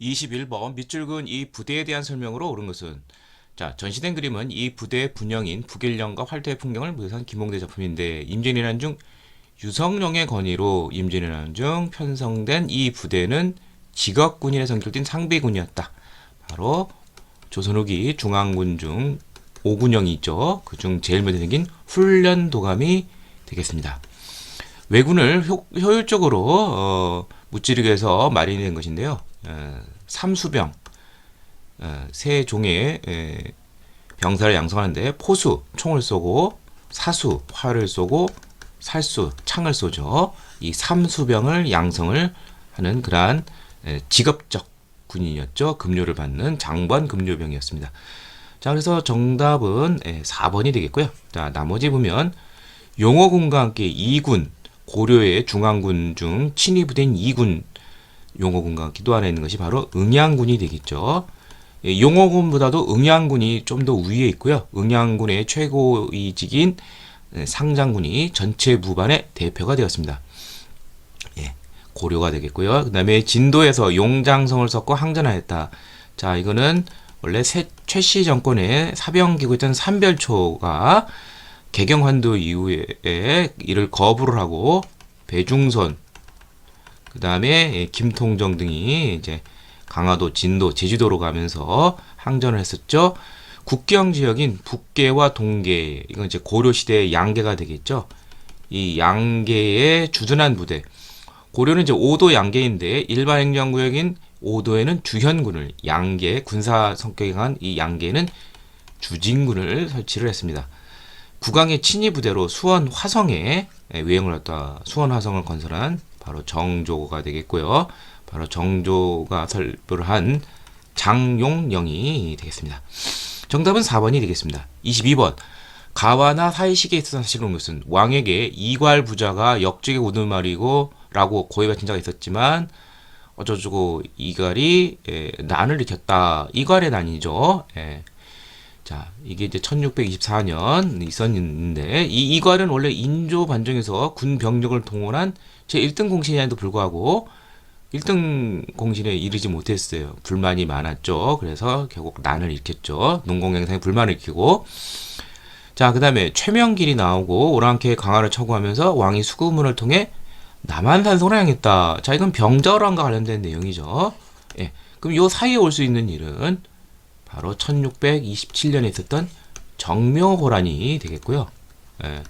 21번 밑줄 그은 이 부대에 대한 설명으로 옳은 것은 자 전시된 그림은 이 부대의 분영인 북일령과 활도의 풍경을 묘사한 김홍대 작품인데 임진왜란 중 유성룡의 건의로 임진왜란 중 편성된 이 부대는 직업군인에 선결된 상비군이었다. 바로 조선 후기 중앙군 중 5군영이 있죠. 그 중 제일 먼저 생긴 훈련 도감이 되겠습니다. 왜군을 효, 효율적으로 어, 무찌르게 해서 마련된 것인데요. 어, 삼수병 어, 세 종의 에, 병사를 양성하는데 포수 총을 쏘고 사수 활을 쏘고 살수 창을 쏘죠. 이 삼수병을 양성을 하는 그러한 에, 직업적 군인이었죠. 급료를 받는 장관 급료병이었습니다. 자, 그래서 정답은 예, 4번이 되겠고요. 자, 나머지 보면 용어군과 함께 2군, 고려의 중앙군 중 친위부대인 2군 함께 또 하나 있는 것이 바로 응양군이 되겠죠. 예, 용어군보다도 응양군이 좀 더 위에 있고요. 응양군의 최고위직인 예, 상장군이 전체 무반의 대표가 되었습니다. 예, 고려가 되겠고요. 그 다음에 진도에서 용장성을 썼고 항전하였다. 자, 이거는 원래 새, 최씨 정권의 사병기구였던 삼별초가 개경환도 이후에 이를 거부를 하고 배중선, 그 다음에 김통정 등이 이제 강화도, 진도, 제주도로 가면서 항전을 했었죠. 국경 지역인 북계와 동계, 이건 이제 고려 시대의 양계가 되겠죠. 이 양계의 주둔한 부대. 고려는 이제 5도 양계인데 일반 행정 구역인 5도에는 주현군을 양계 군사 성격이 강한 이 양계는 주진군을 설치를 했습니다. 국왕의 친위 부대로 수원 화성에 외형을 갖다 수원 화성을 건설한 바로 정조가 되겠고요. 바로 정조가 설부를 한 장용영이 되겠습니다. 정답은 4번이 되겠습니다. 22번 가와나 사이식에 있어서 사실은 것은 왕에게 이괄 부자가 역적의 우두말이고 라고 고해가 진짜가 있었지만 어쩌고 이갈이 예, 난을 일으켰다. 이갈의 난이죠. 예. 자, 이게 이제 1624년 있었는데 이 이갈은 원래 인조 반정에서 군 병력을 동원한 제 1등 공신이라도 불구하고 1등 공신에 이르지 못했어요. 불만이 많았죠. 그래서 결국 난을 일으켰죠. 농공행상에 불만을 일으키고 자, 그다음에 최명길이 나오고 오랑캐 강화를 청구하면서 왕이 수구문을 통해 남한산성을 향했다. 자, 이건 병자호란과 관련된 내용이죠. 예. 그럼 요 사이에 올 수 있는 일은 바로 1627년에 있었던 정묘호란이 되겠고요. 예.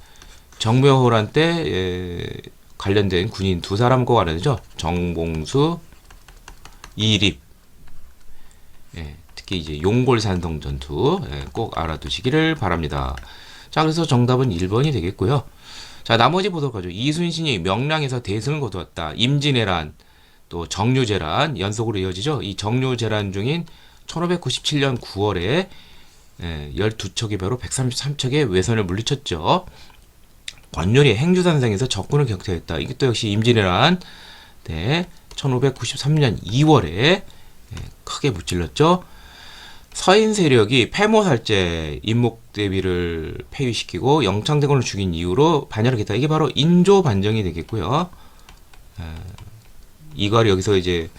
정묘호란 때 예, 관련된 군인 두 사람과 관련되죠. 정봉수, 이립. 예, 특히 이제 용골산성 전투 예, 꼭 알아두시기를 바랍니다. 자, 그래서 정답은 1번이 되겠고요. 자, 나머지 보도록 하죠. 이순신이 명량에서 대승을 거두었다. 임진왜란, 또 정류재란 연속으로 이어지죠. 이 정류재란 중인 1597년 9월에 예, 12척의 배로 133척의 외선을 물리쳤죠. 관열이 행주산성에서 적군을 격퇴했다. 이것도 역시 임진왜란 때 1593년 2월에 예, 크게 무찔렀죠. 서인 세력이 패모살제 임목대비를 폐위시키고 영창대군을 죽인 이후로 반열을 했다. 이게 바로 인조 반정이 되겠고요. 에, 이괄이 여기서 이제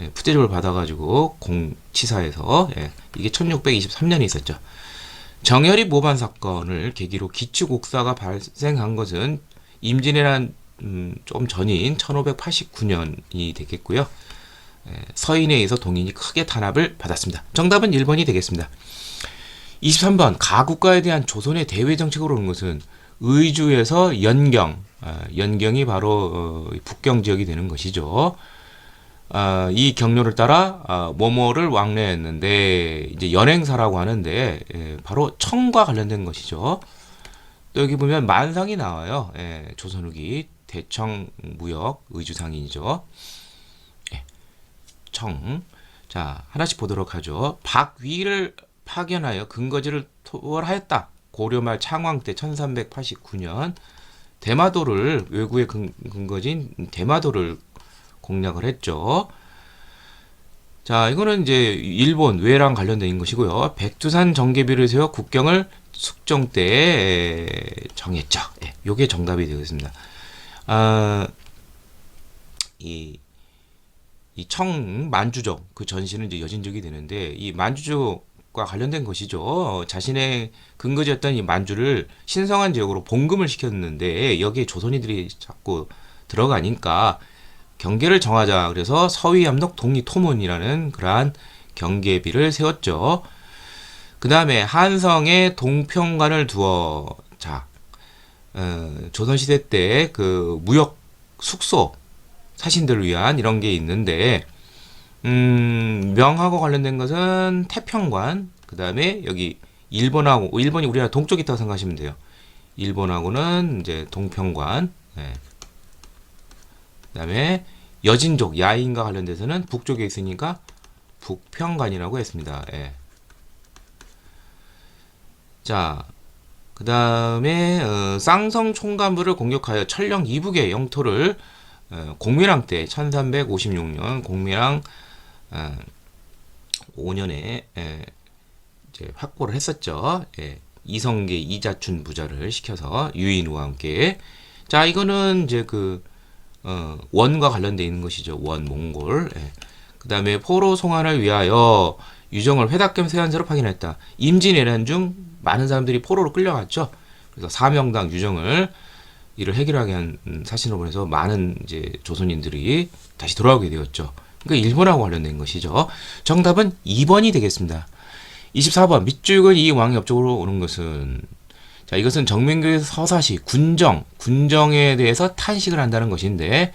예, 푸대접을 받아가지고 공치사에서 예, 이게 1623년에 있었죠. 정열이 모반 사건을 계기로 기축옥사가 발생한 것은 임진왜란 음, 좀 전인 1589년이 되겠고요. 서인에 의해서 동인이 크게 탄압을 받았습니다. 정답은 1번이 되겠습니다. 23번 가국가에 대한 조선의 대외 정책으로 오는 것은 의주에서 연경, 연경이 바로 어, 북경 지역이 되는 것이죠. 아, 이 경로를 따라 아, 모모를 왕래했는데 이제 연행사라고 하는데 예, 바로 청과 관련된 것이죠. 또 여기 보면 만상이 나와요. 예, 조선 후기 대청 무역 의주상인이죠. 청. 자, 하나씩 보도록 하죠. 박위를 파견하여 근거지를 토벌하였다. 고려말 창왕 때 1389년 대마도를 외구의 근, 근거지인 대마도를 공략을 했죠. 자, 이거는 이제 일본 외랑 관련된 것이고요. 백두산 정계비를 세워 국경을 숙정 때 정했죠. 예, 요게 정답이 되겠습니다. 아, 이 이 청 만주족 그 전신은 이제 여진족이 되는데 이 만주족과 관련된 것이죠. 어, 자신의 근거지였던 이 만주를 신성한 지역으로 봉금을 시켰는데 여기에 조선인들이 자꾸 들어가니까 경계를 정하자. 그래서 서위암록 동리토문이라는 그러한 경계비를 세웠죠. 그 다음에 한성에 동평관을 두어 자 어, 조선시대 때 그 무역 숙소 사신들을 위한 이런 게 있는데 음, 명하고 관련된 것은 태평관 그 다음에 여기 일본하고 일본이 우리나라 동쪽에 있다고 생각하시면 돼요. 일본하고는 이제 동평관 예. 그다음에 여진족 야인과 관련돼서는 북쪽에 있으니까 북평관이라고 했습니다. 예. 자, 그 다음에 어, 쌍성 총관부를 공격하여 철령 이북의 영토를 어, 공밀왕 때 1356년 공밀왕 어, 5년에 예, 이제 확보를 했었죠. 예. 이성계 이자춘 부자를 시켜서 유인우와 함께 자 이거는 이제 그 어, 원과 관련돼 있는 것이죠. 원 몽골. 예. 그 다음에 포로 송환을 위하여 유정을 회답겸 세관사로 파견했다. 임진왜란 중 많은 사람들이 포로로 끌려갔죠. 그래서 사명당 유정을 이를 해결하게 한 음, 사신으로 보내서 많은 이제 조선인들이 다시 돌아오게 되었죠. 그러니까 일본하고 관련된 것이죠. 정답은 2번이 되겠습니다. 24번 밑줄근 이 왕이 옆쪽으로 오는 것은 자 이것은 정민교의 서사시 군정 군정에 대해서 탄식을 한다는 것인데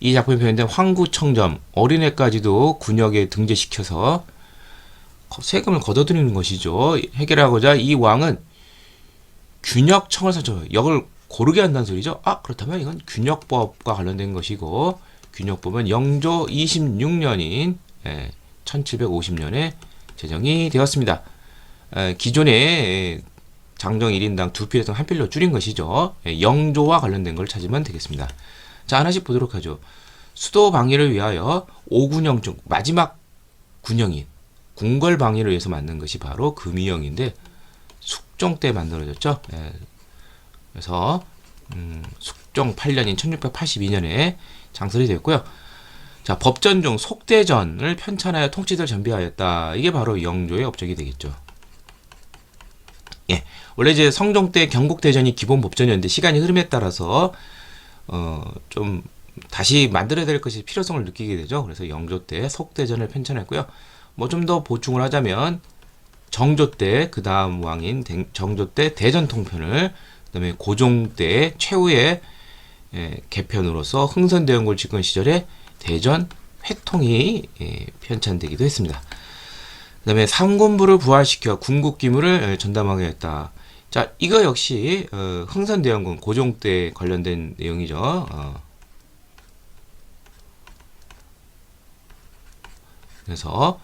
이 작품에 표현된 황구청점 어린애까지도 군역에 등재시켜서 거- 세금을 걷어들이는 것이죠. 해결하고자 이 왕은 균역청을 설정 역을 고르게 한다는 소리죠. 아 그렇다면 이건 균역법과 관련된 것이고 균역법은 영조 26년인 1750년에 제정이 되었습니다. 에, 기존의 장정 1인당 두 필에서 한 필로 줄인 것이죠. 예, 영조와 관련된 걸 찾으면 되겠습니다. 자, 하나씩 보도록 하죠. 수도 방위를 위하여 오군영 중 마지막 군영인 궁궐 방위를 위해서 만든 것이 바로 금이영인데 숙종 때 만들어졌죠. 예, 그래서 음, 숙종 8년인 1682년에 장설이 됐고요. 자, 법전 중 속대전을 편찬하여 통치들 전비하였다. 이게 바로 영조의 업적이 되겠죠. 예. 원래 이제 성종 때 경국 대전이 기본 법전이었는데 시간이 흐름에 따라서 어, 좀 다시 만들어야 될 것이 필요성을 느끼게 되죠. 그래서 영조 때 속대전을 편찬했고요. 뭐 좀 더 보충을 하자면 정조 때 그 다음 왕인 대- 정조 때 대전 통편을 그다음에 고종 때 최후의 예, 개편으로서 흥선대원군 집권 시절에 대전 회통이 예, 편찬되기도 했습니다. 그 다음에 상군부를 부활시켜 군국 기물을 예, 전담하게 했다. 자, 이거 역시 어, 흥선대원군 고종 때 관련된 내용이죠. 어. 그래서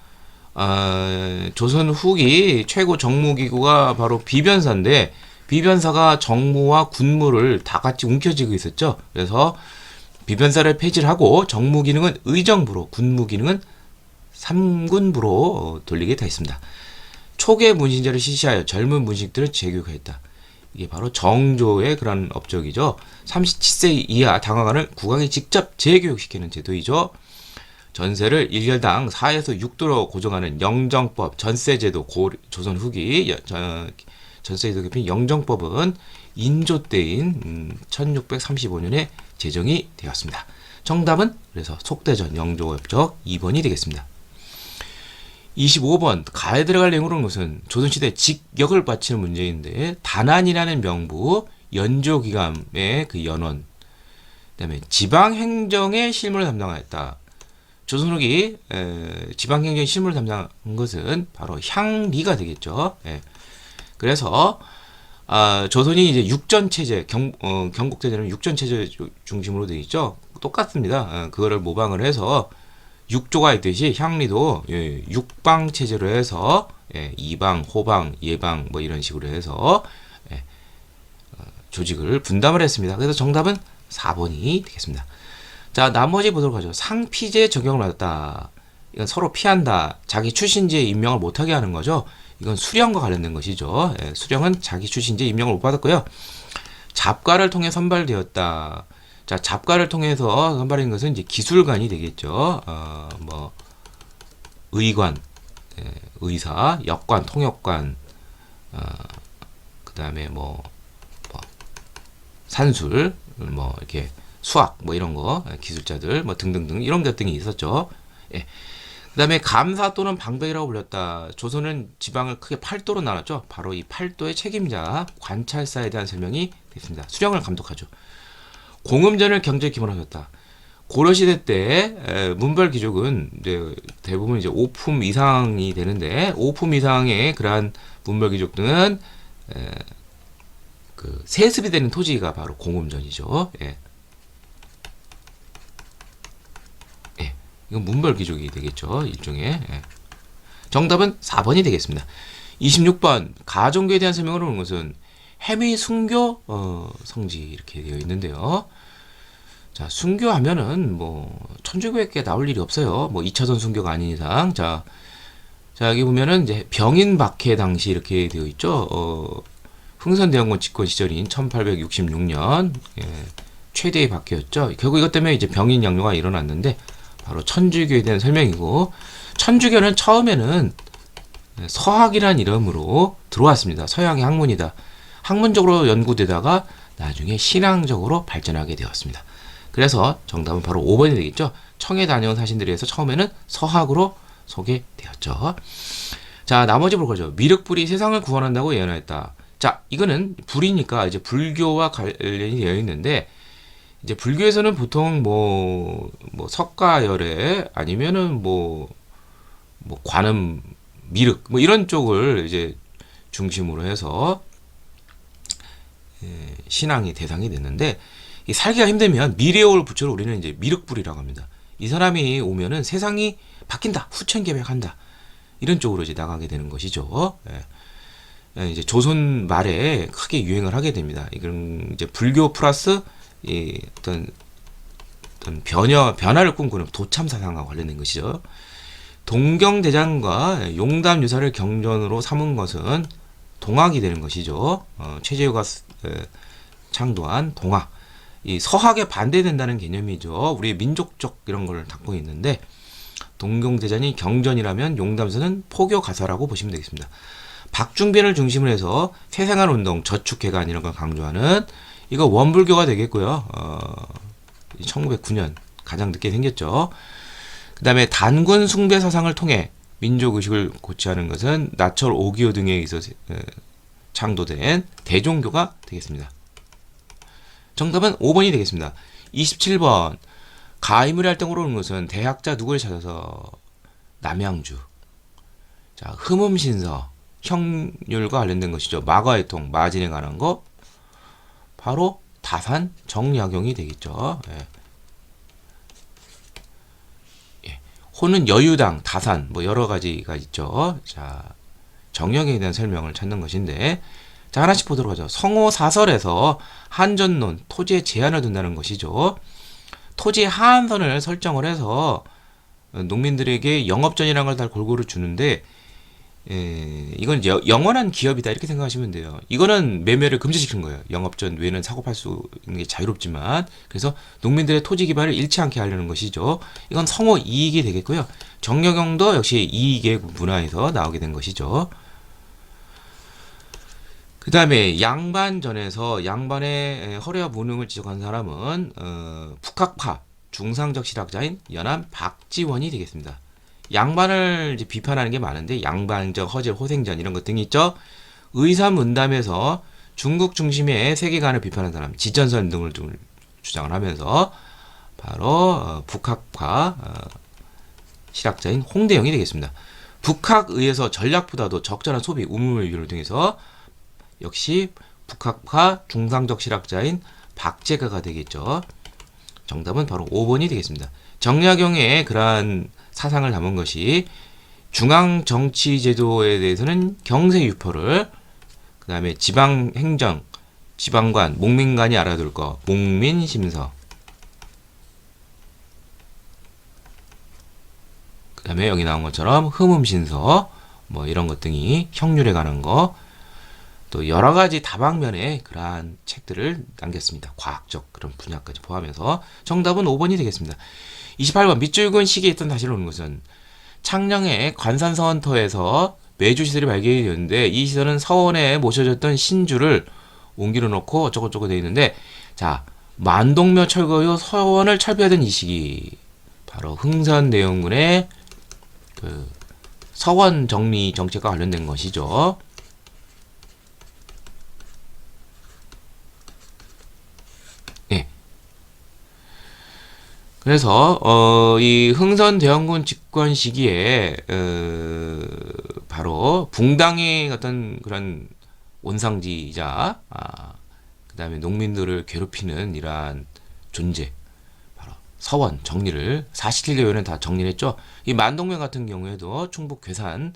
어, 조선 후기 최고 정무기구가 바로 비변사인데 비변사가 정무와 군무를 다 같이 움켜쥐고 있었죠. 그래서 비변사를 폐지를 하고 정무 기능은 의정부로 군무 기능은 삼군부로 어, 돌리게 돼 있습니다. 초계 문신제를 실시하여 젊은 문식들을 재교육했다. 이게 바로 정조의 그런 업적이죠. 37세 이하 당화관을 국왕이 직접 재교육시키는 제도이죠. 전세를 1년당 4에서 6도로 고정하는 영정법 전세제도 고 조선 후기 전세제도 개편 영정법은 인조 때인 음, 1635년에 제정이 되었습니다. 정답은 그래서 속대전 영조업적 2번이 되겠습니다. 25번 가에 들어갈 내용으로는 것은 조선시대 직역을 바치는 문제인데 단안이라는 명부 연조기감의 그 연원 그다음에 지방행정의 실무를 담당하였다. 조선 후기 에, 지방행정 실무를 담당한 것은 바로 향리가 되겠죠. 예. 그래서 아, 조선이 이제 육전 체제 경, 어, 경국대전은 육전 체제 주- 중심으로 되어 있죠. 똑같습니다. 어, 그거를 모방을 해서 육조가 있듯이 향리도 예, 육방 체제로 해서 예, 이방, 호방, 예방 뭐 이런 식으로 해서 예, 어, 조직을 분담을 했습니다. 그래서 정답은 4번이 되겠습니다. 자, 나머지 보도록 하죠. 상피제 적용을 받았다. 이건 서로 피한다. 자기 출신지에 임명을 못하게 하는 거죠. 이건 수령과 관련된 것이죠. 예, 수령은 자기 출신지에 임명을 못 받았고요. 잡과를 통해 선발되었다. 자, 자, 잡가를 통해서 선발한 것은 이제 기술관이 되겠죠. 어, 뭐 의관, 예, 의사, 역관, 통역관, 어, 그 다음에 뭐, 뭐 산술, 뭐 이렇게 수학, 뭐 이런 거 예, 기술자들, 뭐 등등등 이런 것 등이 있었죠. 예. 그 다음에 감사 또는 방백이라고 불렸다. 조선은 지방을 크게 팔도로 나눴죠. 바로 이 팔도의 책임자 관찰사에 대한 설명이 됐습니다. 수령을 감독하죠. 공음전을 경제 기본으로 하셨다. 고려 시대 때 에, 문벌 귀족은 이제 대부분 이제 5품 이상이 되는데 5품 이상의 그러한 문벌 귀족 등은 에, 그 세습이 되는 토지가 바로 공음전이죠. 예. 예. 이건 문벌 귀족이 되겠죠. 일종의. 예. 정답은 4번이 되겠습니다. 26번 가종교에 대한 설명을 하는 것은 해미 순교 어, 성지 이렇게 되어 있는데요. 자, 순교하면은 뭐 천주교회께 나올 일이 없어요. 뭐 2차선 순교가 아닌 이상. 자, 자 여기 보면은 이제 병인 박해 당시 이렇게 되어 있죠. 어, 흥선대원군 집권 시절인 1866년 예, 최대의 박해였죠. 결국 이것 때문에 이제 병인 양요가 일어났는데 바로 천주교에 대한 설명이고 천주교는 처음에는 서학이란 이름으로 들어왔습니다. 서양의 학문이다. 학문적으로 연구되다가 나중에 신앙적으로 발전하게 되었습니다. 그래서 정답은 바로 5번이 되겠죠. 청에 다녀온 사신들에서 처음에는 서학으로 소개되었죠. 자, 나머지 볼 거죠. 미륵불이 세상을 구원한다고 예언했다. 자, 이거는 불이니까 이제 불교와 관련이 되어 있는데 이제 불교에서는 보통 뭐, 뭐 석가열애 아니면은 뭐, 뭐 관음 미륵 뭐 이런 쪽을 이제 중심으로 해서 예, 신앙이 대상이 됐는데 이 살기가 힘들면 미래올 부처를 우리는 이제 미륵불이라고 합니다. 이 사람이 오면은 세상이 바뀐다, 후천개백한다 이런 쪽으로 이제 나가게 되는 것이죠. 예. 예, 이제 조선 말에 크게 유행을 하게 됩니다. 이건 이제 불교 플러스 이 어떤 어떤 변화 변화를 꿈꾸는 도참 사상과 관련된 것이죠. 동경대장과 용담 유사를 경전으로 삼은 것은 동학이 되는 것이죠. 어, 최재우가 창도한 동학. 이 서학에 반대된다는 개념이죠. 우리 민족적 이런 걸 담고 있는데 동경대전이 경전이라면 용담서는 포교 가사라고 보시면 되겠습니다. 박중빈을 중심으로 해서 세생활 운동, 저축개간 이런 걸 강조하는 이거 원불교가 되겠고요. 어, 1909년 가장 늦게 생겼죠. 그 다음에 단군 숭배 사상을 통해 민족 의식을 고취하는 것은 나철 오기오 등에 의해서 에, 창도된 대종교가 되겠습니다. 정답은 5번이 되겠습니다. 27번 가임을 활동으로 오는 것은 대학자 누구를 찾아서 남양주 자 흠음신서 형률과 관련된 것이죠. 마가의통 마진에 관한 거 바로 다산 정약용이 되겠죠. 예. 예. 호는 여유당 다산 뭐 여러 가지가 있죠. 자 정약용에 대한 설명을 찾는 것인데 자 하나씩 보도록 하죠. 성호 사설에서 한전론 토지에 제한을 둔다는 것이죠. 토지의 하한선을 설정을 해서 농민들에게 영업전이라는 걸 다 골고루 주는데 에, 이건 여- 영원한 기업이다 이렇게 생각하시면 돼요. 이거는 매매를 금지시킨 거예요. 영업 전 외에는 사고 팔 수 있는 게 자유롭지만 그래서 농민들의 토지 기반을 잃지 않게 하려는 것이죠. 이건 성호 이익이 되겠고요. 정여경도 역시 이익의 문화에서 나오게 된 것이죠. 그 다음에 양반전에서 양반의 허례와 무능을 지적한 사람은 어, 북학파 중상적 실학자인 연암 박지원이 되겠습니다. 양반을 비판하는 게 많은데 양반적 허질 호생전 이런 것 등이 있죠. 의사문담에서 중국 중심의 세계관을 비판한 사람 지전선 등을 좀 주장을 하면서 바로 어, 북학파 어, 실학자인 홍대영이 되겠습니다. 북학의에서 전략보다도 적절한 소비 우물 유를 통해서 역시 북학파 중상적 실학자인 박재가가 되겠죠. 정답은 바로 5번이 되겠습니다. 정약용의 그러한 사상을 담은 것이 중앙 정치 제도에 대해서는 경세 유포를 그 다음에 지방 행정, 지방관, 목민관이 알아둘 거, 목민 심서. 그 다음에 여기 나온 것처럼 흠음신서, 뭐 이런 것 등이 형률에 관한 거, 또 여러 가지 다방면의 그러한 책들을 남겼습니다. 과학적 그런 분야까지 포함해서 정답은 5번이 되겠습니다. 28번 밑줄근 시기에 있던 사실을 오는 것은 창녕의 관산서원터에서 매주 시설이 발견이 되었는데 이 시설은 서원에 모셔졌던 신주를 옮기려 놓고 어쩌고저쩌고 되어 있는데 자 만동묘 철거 후 서원을 철폐하던 이 시기 바로 흥선대원군의 그 서원 정리 정책과 관련된 것이죠. 그래서 어, 이 흥선 대원군 집권 시기에 어, 바로 붕당의 어떤 그런 원상지이자 아, 그다음에 농민들을 괴롭히는 이러한 존재 바로 서원 정리를 47개월은 다 정리를 했죠. 이 만동면 같은 경우에도 충북 괴산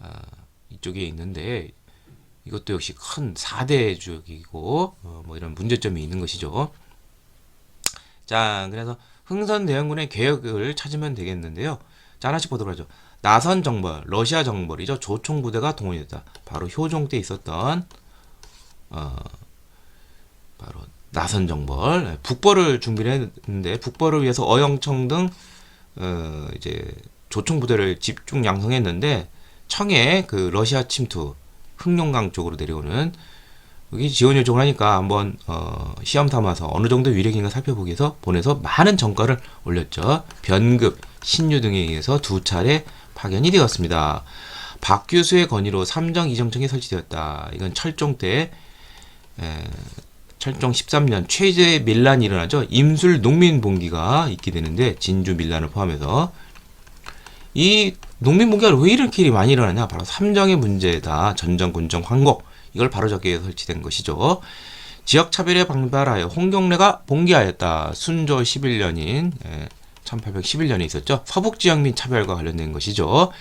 아, 이쪽에 있는데 이것도 역시 큰 4대 주역이고 어, 뭐 이런 문제점이 있는 것이죠. 자, 그래서 흥선 대원군의 계획을 찾으면 되겠는데요. 자, 하나씩 보도록 하죠. 나선 정벌, 러시아 정벌이죠. 조총 부대가 동원됐다. 바로 효종 때 있었던 어, 바로 나선 정벌, 북벌을 준비를 했는데 북벌을 위해서 어영청 등 어, 이제 조총 부대를 집중 양성했는데 청해 그 러시아 침투 흑룡강 쪽으로 내려오는 여기 지원 요청을 하니까 한번 어, 시험 삼아서 어느 정도 위력인가 살펴보기 위해서 보내서 많은 정가를 올렸죠. 변급, 신유 등에 의해서 두 차례 파견이 되었습니다. 박 교수의 건의로 삼정 이정청이 설치되었다. 이건 철종 때 에, 철종 13년 최대 밀란이 일어나죠. 임술 농민 봉기가 있게 되는데 진주 밀란을 포함해서 이 농민 봉기가 왜 이렇게 많이 일어나냐? 바로 삼정의 문제다. 전정, 군정, 황곡 이걸 바로잡기 위해 설치된 것이죠. 지역 차별에 방발하여 홍경래가 봉기하였다. 순조 11년인 1811년에 있었죠. 서북 지역 민 차별과 관련된 것이죠.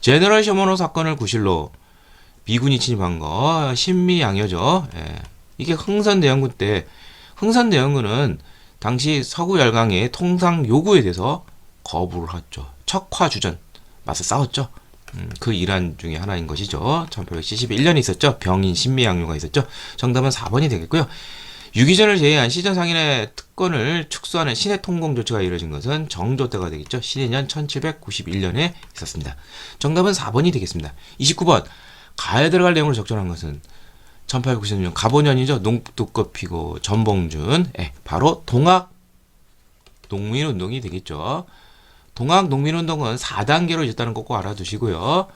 제너럴 셔머노 사건을 구실로 미군이 침입한 거 신미양요죠. 예. 이게 흥선대원군 때 흥선대원군은 당시 서구 열강의 통상 요구에 대해서 거부를 했죠. 척화주전 맞서 싸웠죠. 음, 그 일환 중에 하나인 것이죠. 1871년에 있었죠. 병인 신미양요가 있었죠. 정답은 4번이 되겠고요. 유기전을 제외한 시전 상인의 특권을 축소하는 신의 통공 조치가 이루어진 것은 정조 때가 되겠죠. 신해년 1791년에 있었습니다. 정답은 4번이 되겠습니다. 29번 가에 들어갈 내용으로 적절한 것은 1896년 가보년이죠. 농두꺼 피고 전봉준 예, 바로 동학 농민운동이 되겠죠. 동학 농민운동은 4단계로 있었다는 거꼭 알아두시고요.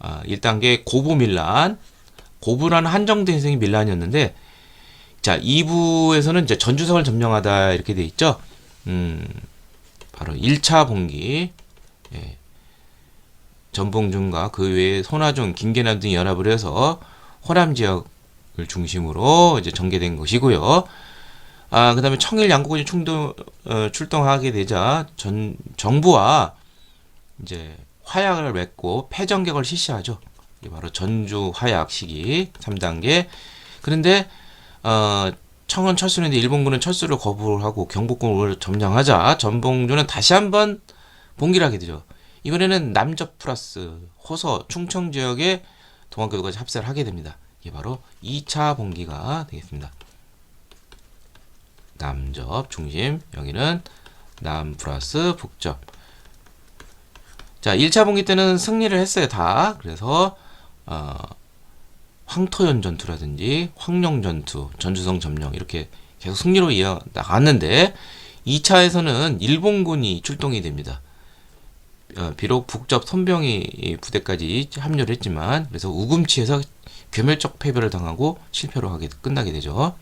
아, 1단계 고부 밀란, 고부라는 한정된 생이 밀란이었는데, 자, 2부에서는 이제 전주성을 점령하다 이렇게 돼 있죠. 음, 바로 1차 봉기, 예. 전봉준과 그 외에 손아준, 김계남 등이 연합을 해서 호남 지역을 중심으로 이제 전개된 것이고요. 아, 그 다음에 청일 양국군이 충동, 어, 출동하게 되자 전, 정부와 이제 화약을 맺고 패전격을 실시하죠. 이게 바로 전주 화약 시기 3단계. 그런데, 어, 청은 철수했는데 일본군은 철수를 거부하고 경복궁을 점령하자 전봉주는 다시 한번 봉기를 하게 되죠. 이번에는 남접 플러스 호서 충청 지역의 동학교도까지 합세를 하게 됩니다. 이게 바로 2차 봉기가 되겠습니다. 남접 중심 여기는 남 플러스 북접 자 1차 봉기 때는 승리를 했어요 다. 그래서 어, 황토연 전투라든지 황룡 전투 전주성 점령 이렇게 계속 승리로 이어 나갔는데 2차에서는 일본군이 출동이 됩니다. 어, 비록 북접 손병이 부대까지 합류를 했지만 그래서 우금치에서 괴멸적 패배를 당하고 실패로 하게 끝나게 되죠.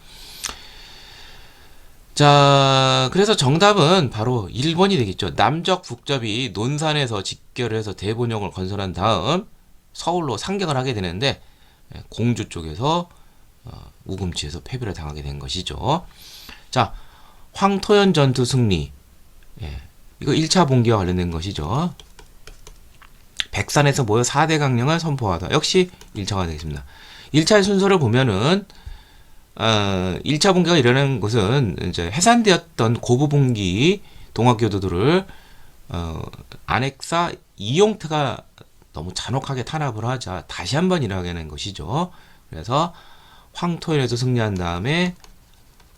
자, 그래서 정답은 바로 1번이 되겠죠. 남적 북접이 논산에서 직결을 해서 대본령을 건설한 다음 서울로 상경을 하게 되는데 예, 공주 쪽에서 어, 우금치에서 패배를 당하게 된 것이죠. 자, 황토연 전투 승리. 예, 이거 1차 봉기와 관련된 것이죠. 백산에서 모여 4대 강령을 선포하다. 역시 1차가 되겠습니다. 1차의 순서를 보면은 어, 1차 봉기가 일어난 것은 이제 해산되었던 고부봉기 동학교도들을 어, 안핵사 이용태가 너무 잔혹하게 탄압을 하자 다시 한번 일어나게 된 것이죠. 그래서 황토현에서 승리한 다음에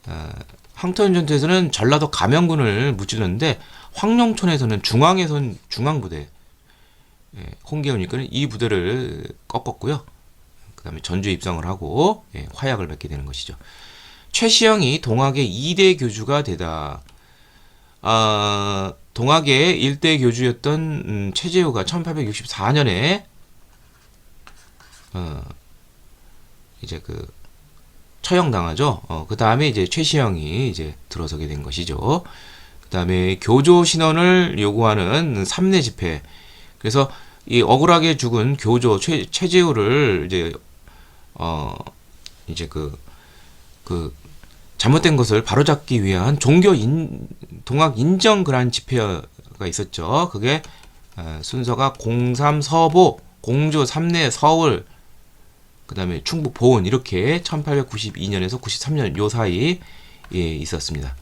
어, 황토현 전투에서는 전라도 감영군을 무찔렀는데 황룡촌에서는 중앙에선 중앙부대 예, 홍계훈이니까는 이 부대를 꺾었고요. 그다음에 전주에 입성을 하고 예, 화약을 맺게 되는 것이죠. 최시영이 동학의 2대 교주가 되다. 아, 동학의 1대 교주였던 음, 최재우가 1864년에 어, 이제 그 처형당하죠. 어, 그 다음에 이제 최시영이 이제 들어서게 된 것이죠. 그 다음에 교조 신원을 요구하는 삼내 집회. 그래서 이 억울하게 죽은 교조 최, 최재우를 이제 어 이제 그그 잘못된 것을 바로잡기 위한 종교 인 동학 인정 그란 집회가 있었죠. 그게 어, 순서가 03 서보, 공조 3내 서울, 그 다음에 충북 보은 이렇게 1892년에서 93년 요 사이 예, 있었습니다.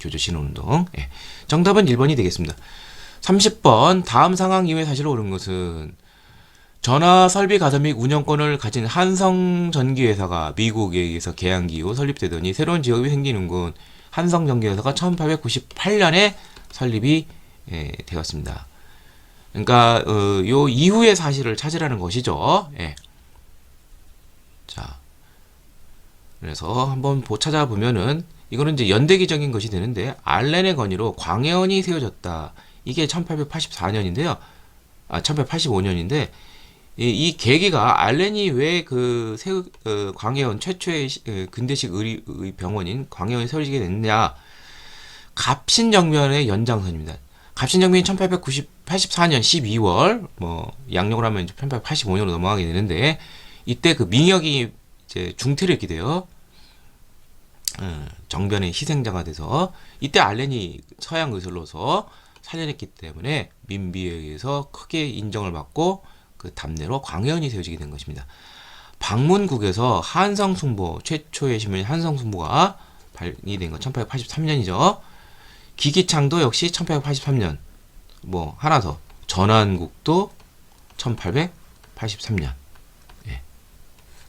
교조 신혼운동. 예. 정답은 1번이 되겠습니다. 30번 다음 상황 이후에 사실로 옳은 것은 전화 설비 가설 및 운영권을 가진 한성 전기회사가 미국에 의해서 개항기 후 설립되더니 새로운 직업이 생기는군. 한성 전기회사가 1898년에 설립이 예, 되었습니다. 그러니까 어, 요 이후의 사실을 찾으라는 것이죠. 예. 자, 그래서 한번 보 찾아보면은 이거는 이제 연대기적인 것이 되는데 알렌의 건의로 광해원이 세워졌다. 이게 1884년인데요. 아, 1885년인데 이, 이 계기가 알렌이 왜 그 광해원 최초의 시- 어, 근대식 의리, 의 병원인 광해원이 세워지게 됐냐? 갑신정변의 연장선입니다. 갑신정변이 1884년 12월 뭐 양력을 하면 이제 1885년으로 넘어가게 되는데 이때 그 민혁이 이제 중퇴를 했게 돼요. 어, 정변의 희생자가 돼서 이때 알렌이 서양 의술로서 살려냈기 때문에 민비에 의해서 크게 인정을 받고 그 답례로 광해원이 세워지게 된 것입니다. 방문국에서 한성숭보 최초의 신문인 한성숭보가 발의된 건 1883년이죠. 기기창도 역시 1883년. 뭐 하나 더 전환국도 1883년. 예.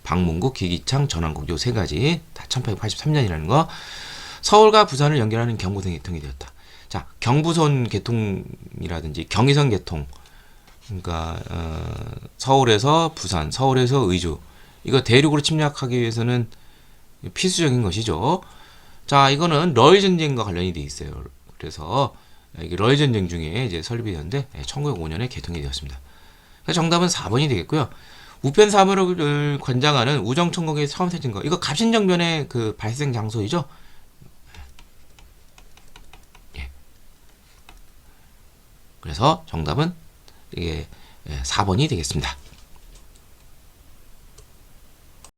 방문국, 기기창, 전환국 요 세 가지 다 1883년이라는 거. 서울과 부산을 연결하는 경부선 개통이 되었다. 자, 경부선 개통이라든지 경의선 개통. 그러니까 어, 서울에서 부산, 서울에서 의주. 이거 대륙으로 침략하기 위해서는 필수적인 것이죠. 자, 이거는 러일 전쟁과 관련이 돼 있어요. 그래서 이게 러일 전쟁 중에 이제 설립이 됐는데 1905년에 개통이 되었습니다. 그래서 정답은 4번이 되겠고요. 우편 사물을 관장하는 우정총국의 처음 세진 거. 이거 갑신정변의 그 발생 장소이죠. 예. 그래서 정답은 이게 4번이 되겠습니다.